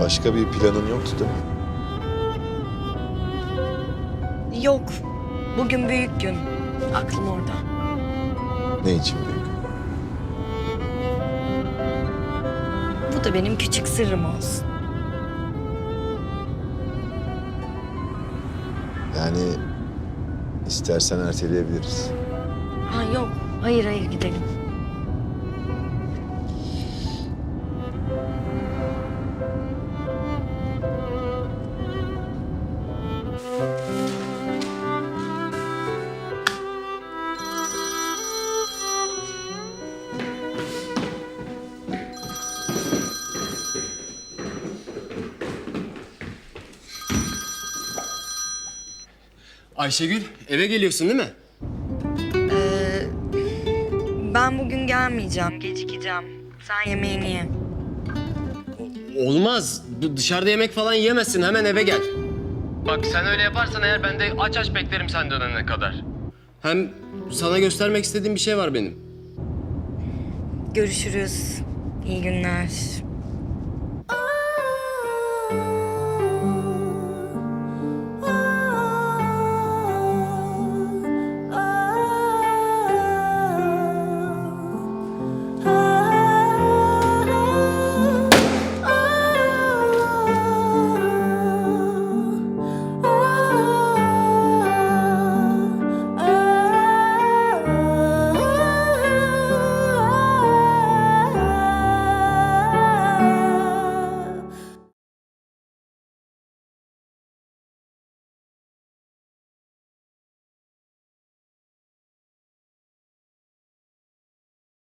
Başka bir planın yoktu değil mi? Yok. Bugün büyük gün. Aklım orada. Ne için büyük? Bu da benim küçük sırrım olsun. Yani istersen erteleyebiliriz. Ha yok. Hayır hayır gidelim. Ayşegül eve geliyorsun değil mi? Ee, ben bugün gelmeyeceğim. Gecikeceğim. Sen yemeğini ye. Olmaz. D- dışarıda yemek falan yiyemezsin. Hemen eve gel. Bak sen öyle yaparsan eğer ben de aç aç beklerim sen dönene kadar. Hem sana göstermek istediğim bir şey var benim. Görüşürüz. İyi günler.